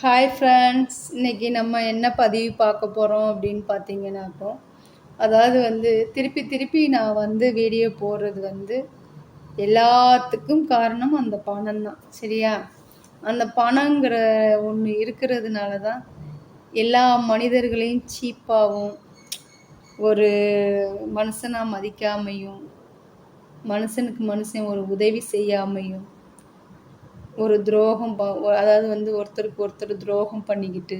Hi friends இன்றைக்கி நம்ம என்ன பதிவு பார்க்க போகிறோம் அப்படின்னு பார்த்தீங்கன்னாக்கோ அதாவது வந்து திருப்பி திருப்பி நான் வந்து வீடியோ போடுறது வந்து எல்லாத்துக்கும் காரணம் அந்த பணம் தான் சரியா? அந்த பணங்கிற ஒன்று இருக்கிறதுனால தான் எல்லா மனிதர்களையும் சீப்பாகவும் ஒரு மனுஷனாக மதிக்காமையும் மனுஷனுக்கு மனுஷன் ஒரு உதவி செய்யாமையும் ஒரு துரோகம் அதாவது வந்து ஒருத்தருக்கு ஒருத்தர் துரோகம் பண்ணிக்கிட்டு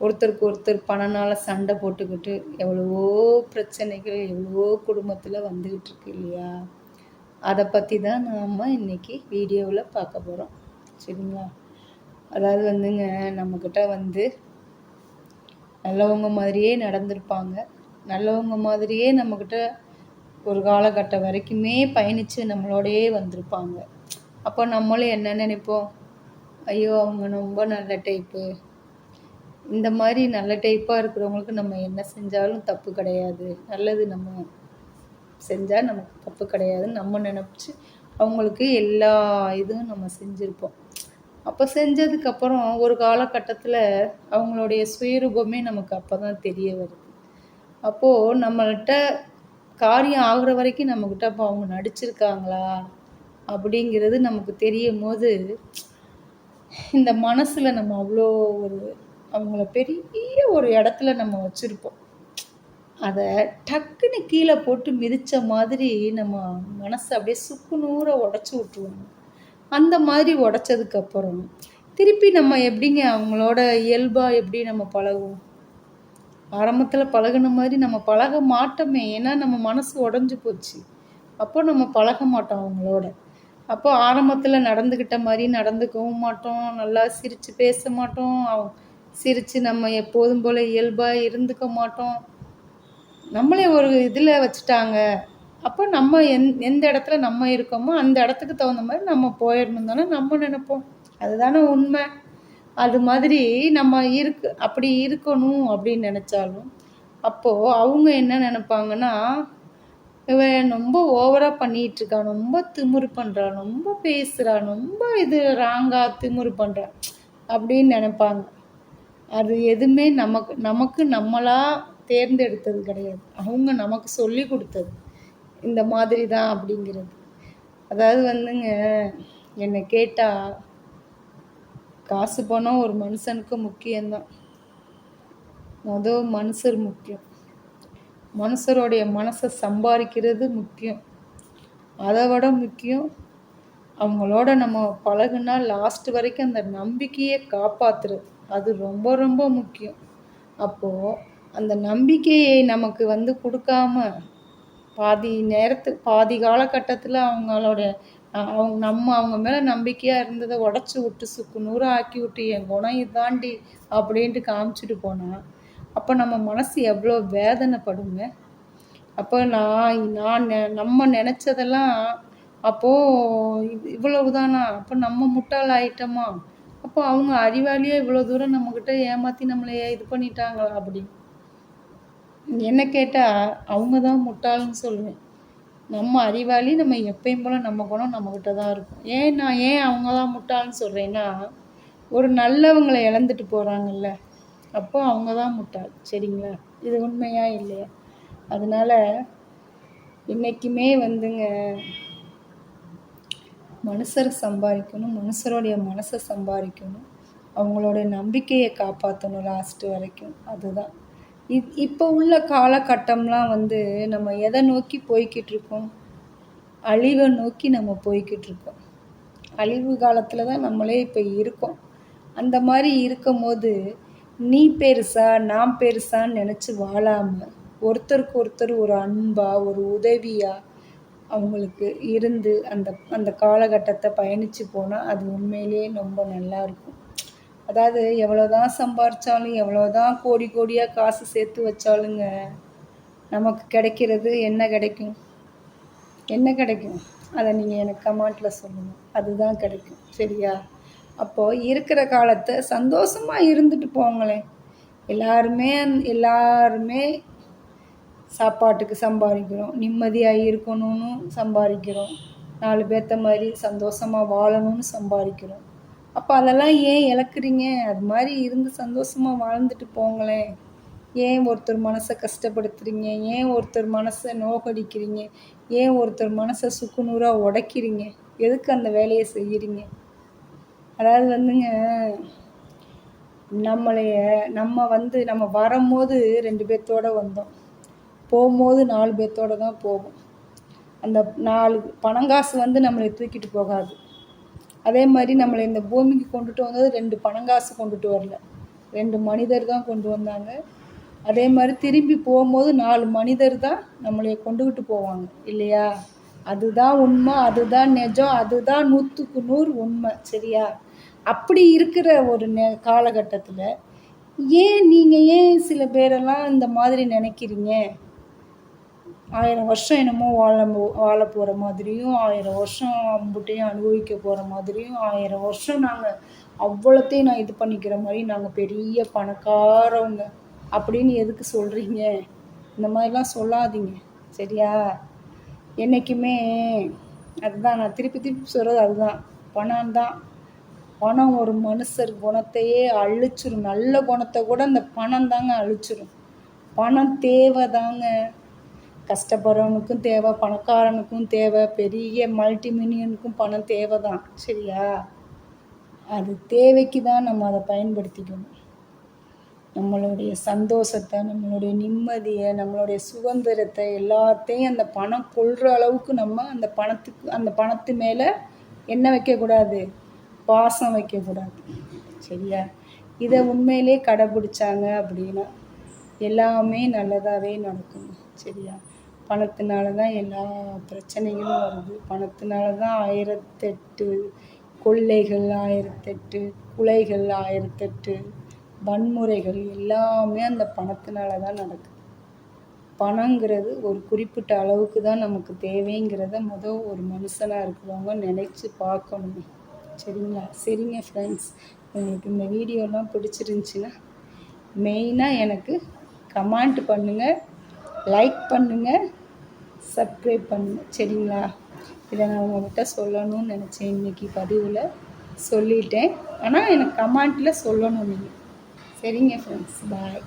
ஒருத்தருக்கு ஒருத்தர் பணனால் சண்டை போட்டுக்கிட்டு எவ்வளவோ பிரச்சனைகள் எவ்வளவோ குடும்பத்தில் வந்துக்கிட்டு இருக்கு இல்லையா? அதை பற்றி தான் நாம் இன்றைக்கி வீடியோவில் பார்க்க போகிறோம் சரிங்களா? அதாவது வந்துங்க நம்மக்கிட்ட வந்து நல்லவங்க மாதிரியே நடந்திருப்பாங்க. நல்லவங்க மாதிரியே நம்மக்கிட்ட ஒரு காலகட்டம் வரைக்குமே பயணித்து நம்மளோடையே வந்திருப்பாங்க. அப்போ நம்மளும் என்ன நினைப்போம்? ஐயோ அவங்க ரொம்ப நல்ல டைப்பு இந்த மாதிரி நல்ல டைப்பாக இருக்கிறவங்களுக்கு நம்ம என்ன செஞ்சாலும் தப்பு கிடையாது. நல்லது நம்ம செஞ்சால் நமக்கு தப்பு கிடையாதுன்னு நம்ம நினச்சி அவங்களுக்கு எல்லா இதுவும் நம்ம செஞ்சுருப்போம். அப்போ செஞ்சதுக்கப்புறம் ஒரு காலகட்டத்தில் அவங்களுடைய சுயரூபமே நமக்கு அப்போ தான் தெரிய வருது. அப்போது நம்மள்கிட்ட காரியம் ஆகுற வரைக்கும் நம்மக்கிட்ட அப்போ அவங்க நடிச்சிருக்காங்களா? அப்படிங்கிறது நமக்கு தெரியும் போது இந்த மனசில் நம்ம அவ்வளோ ஒரு அவங்கள பெரிய ஒரு இடத்துல நம்ம வச்சுருப்போம். அதை டக்குன்னு கீழே போட்டு மிதித்த மாதிரி நம்ம மனசை அப்படியே சுக்கு நூற உடச்சி விட்ருவோம் அந்த மாதிரி உடச்சதுக்கப்புறம் திருப்பி நம்ம எப்படிங்க அவங்களோட இயல்பாக எப்படி நம்ம பழகுவோம்? ஆரம்பத்தில் பழகின மாதிரி நம்ம பழக மாட்டோமே. ஏன்னா நம்ம மனசு உடஞ்சி போச்சு. அப்போ நம்ம பழக மாட்டோம் அவங்களோட. அப்போ ஆரம்பத்தில் நடந்துக்கிட்ட மாதிரி நடந்துக்கவும் மாட்டோம். நல்லா சிரித்து பேச மாட்டோம். சிரித்து நம்ம எப்போதும் போல் இயல்பாக இருந்துக்க மாட்டோம். நம்மளே ஒரு இதில் வச்சுட்டாங்க. அப்போ நம்ம எந் எந்த இடத்துல நம்ம இருக்கோமோ அந்த இடத்துக்கு தகுந்த மாதிரி நம்ம போயிடணும் தானே நம்ம நினைப்போம். அதுதானே உண்மை. அது மாதிரி நம்ம இருக்கு அப்படி இருக்கணும் அப்படின்னு நினச்சாலும் அப்போது அவங்க என்ன நினைப்பாங்கன்னா இவன் ரொம்ப ஓவராக பண்ணிகிட்ருக்கான் ரொம்ப திமுரு பண்ணுறான் ரொம்ப பேசுகிறான் ரொம்ப இது ராங்காக திமுரு பண்ணுறான் அப்படின்னு நினைப்பாங்க. அது எதுவுமே நமக்கு நமக்கு நம்மளாக தேர்ந்தெடுத்தது கிடையாது. அவங்க நமக்கு சொல்லி கொடுத்தது இந்த மாதிரி தான் அப்படிங்கிறது. அதாவது வந்துங்க என்னை கேட்டால் காசு பணம் ஒரு மனுஷனுக்கு முக்கியம்தான். மொதல் மனுஷர் முக்கியம். மனுஷருடைய மனசை சம்பாதிக்கிறது முக்கியம். அதை விட முக்கியம் அவங்களோட நம்ம பழகுனா லாஸ்ட் வரைக்கும் அந்த நம்பிக்கையை காப்பாற்றுறது அது ரொம்ப ரொம்ப முக்கியம். அப்போது அந்த நம்பிக்கையை நமக்கு வந்து கொடுக்காம பாதி நேரத்து பாதி காலகட்டத்தில் அவங்களோட அவங்க நம்ம அவங்க மேலே நம்பிக்கையாக இருந்ததை உடச்சி விட்டு சுக்கு நூறாக ஆக்கி விட்டு என் குணம் இதாண்டி அப்படின்ட்டு காமிச்சிட்டு போனால் அப்போ நம்ம மனசு எவ்வளோ வேதனைப்படுங்க? அப்போ நான் நான் நம்ம நினச்சதெல்லாம் அப்போது இவ்வளவுதானா? அப்போ நம்ம முட்டாள் ஆயிட்டோமா அப்போ அவங்க அறிவாளியே இவ்வளோ தூரம் நம்மக்கிட்ட ஏமாற்றி நம்மளை இது பண்ணிட்டாங்களா அப்படி? என்ன கேட்டால் அவங்க தான் முட்டாள்னு சொல்லுவேன். நம்ம அறிவாளி நம்ம எப்பயும் போல் நம்ம குணம் நம்மக்கிட்ட தான் இருக்கும். ஏன் நான் ஏன் அவங்க தான் முட்டாள்னு சொல்கிறேன்னா ஒரு நல்லவங்களை இழந்துட்டு போகிறாங்கல்ல அப்போ அவங்க தான் முட்டாள் சரிங்களா? இது உண்மையா இல்லையா? அதனால் என்றைக்குமே வந்துங்க மனுஷரை சம்பாதிக்கணும் மனுஷருடைய மனசை சம்பாதிக்கணும் அவங்களோட நம்பிக்கையை காப்பாற்றணும் லாஸ்ட்டு வரைக்கும் அதுதான். இப் இப்போ உள்ள காலகட்டம்லாம் வந்து நம்ம எதை நோக்கி போய்கிட்டு இருக்கோம்? அழிவை நோக்கி நம்ம போய்கிட்டு இருக்கோம். அழிவு காலத்தில் தான் நம்மளே இப்போ இருக்கோம். அந்த மாதிரி இருக்கும் போது நீ பெருசா நான் பெருசான்னு நினச்சி வாழாமல் ஒருத்தருக்கு ஒருத்தர் ஒரு அன்பாக ஒரு உதவியாக அவங்களுக்கு இருந்து அந்த அந்த காலகட்டத்தை பயணித்து போனால் அது உண்மையிலேயே ரொம்ப நல்லாயிருக்கும் அதாவது எவ்வளோ தான் சம்பாரித்தாலும் எவ்வளோ தான் கோடி கோடியாக காசு சேர்த்து வச்சாலுங்க நமக்கு கிடைக்கிறது என்ன கிடைக்கும்? என்ன கிடைக்கும்? அதை நீங்கள் எனக்கு கமெண்ட்டில் சொல்லணும் அதுதான் கிடைக்கும். சரியா? அப்போது இருக்கிற காலத்தை சந்தோஷமாக இருந்துட்டு போங்களேன் எல்லாருமே எல்லாருமே சாப்பாட்டுக்கு சம்பாதிக்கிறோம். நிம்மதியாக இருக்கணும்னு சம்பாதிக்கிறோம். நாலு பேர்த்த மாதிரி சந்தோஷமாக வாழணும்னு சம்பாதிக்கிறோம். அப்போ அதெல்லாம் ஏன் இழக்கிறீங்க? அது மாதிரி இருந்து சந்தோஷமாக வாழ்ந்துட்டு போங்களேன் ஏன் ஒருத்தர் மனசை கஷ்டப்படுத்துறீங்க? ஏன் ஒருத்தர் மனசை நோகடிக்கிறீங்க? ஏன் ஒருத்தர் மனசை சுக்குநூறாக உடைக்கிறீங்க? எதுக்கு அந்த வேலையை செய்கிறீங்க அதாவது வந்துங்க நம்மளைய நம்ம வந்து நம்ம வரும்போது ரெண்டு பேர்த்தோடு வந்தோம். போகும்போது நாலு பேர்த்தோடு தான் போவோம். அந்த நாலு பணங்காசு வந்து நம்மளை தூக்கிட்டு போகாது. அதே மாதிரி நம்மளை இந்த பூமிக்கு கொண்டுட்டு வந்தது ரெண்டு பணங்காசு கொண்டுட்டு வரல. ரெண்டு மனிதர் தான் கொண்டு வந்தாங்க. அதே மாதிரி திரும்பி போகும்போது நாலு மனிதர் தான் நம்மளைய கொண்டுக்கிட்டு போவாங்க. இல்லையா? அதுதான் உண்மை அதுதான் நிஜம் அதுதான் நூற்றுக்கு நூறு உண்மை சரியா? அப்படி இருக்கிற ஒரு நெ காலகட்டத்தில் ஏன் நீங்கள் ஏன் சில பேரெல்லாம் இந்த மாதிரி நினைக்கிறீங்க? ஆயிரம் வருஷம் என்னமோ வாழ வாழ போகிற மாதிரியும் ஆயிரம் வருஷம் அம்புட்டையும் அனுபவிக்க போகிற மாதிரியும் ஆயிரம் வருஷம் நாங்கள் அவ்வளோத்தையும் நான் இது பண்ணிக்கிற மாதிரி நாங்கள் பெரிய பணக்காரவங்க அப்படின்னு எதுக்கு சொல்கிறீங்க இந்த மாதிரிலாம் சொல்லாதீங்க சரியா? என்றைக்குமே அதுதான் நான் திருப்பி திருப்பி சொல்கிறது அதுதான். பணம் தான் பணம் ஒரு மனுஷர் குணத்தையே அழிச்சிரும். நல்ல குணத்தை கூட அந்த பணம் தாங்க அழிச்சிரும். பணம் தேவை தாங்க. கஷ்டப்படுறவனுக்கும் தேவை பணக்காரனுக்கும் தேவை பெரிய மல்டி மில்லியனுக்கும் பணம் தேவை தான் சரியா? அது தேவைக்கு தான் நம்ம அதை பயன்படுத்திக்கணும். நம்மளுடைய சந்தோஷத்தை நம்மளுடைய நிம்மதியை நம்மளுடைய சுதந்திரத்தை எல்லாத்தையும் அந்த பணம் கொள்கிற அளவுக்கு நம்ம அந்த பணத்துக்கு அந்த பணத்து மேலே என்ன வைக்கக்கூடாது பாசம் வைக்கக்கூடாது. சரியா? இதை உண்மையிலே கடைபிடிச்சாங்க அப்படின்னா எல்லாமே நல்லதாகவே நடக்கும். சரியா? பணத்தினால தான் எல்லா பிரச்சனைகளும் வருது. பணத்தினால தான் ஆயிரத்தெட்டு கொள்ளைகள் ஆயிரத்தெட்டு குலைகள் ஆயிரத்தெட்டு வன்முறைகள் எல்லாமே அந்த பணத்தினால தான் நடக்குது. பணங்கிறது ஒரு குறிப்பிட்ட அளவுக்கு தான் நமக்கு தேவைங்கிறத முத ஒரு மனுஷனாக இருக்கிறவங்க நினச்சி பார்க்கணும். சரிங்களா? சரிங்க ஃப்ரெண்ட்ஸ் உங்களுக்கு இந்த வீடியோலாம் பிடிச்சிருந்துச்சின்னா மெயினாக எனக்கு கமெண்ட் பண்ணுங்கள் லைக் பண்ணுங்கள் சப்ஸ்கிரைப் பண்ணுங்கள் சரிங்களா? இதை நான் உங்கள்கிட்ட சொல்லணும்னு நினச்சேன். இன்றைக்கி பதிவில் சொல்லிட்டேன். ஆனால் எனக்கு கமெண்ட்டில் சொல்லணும் நீங்கள் சரிங்க ஃப்ரெண்ட்ஸ் பாய்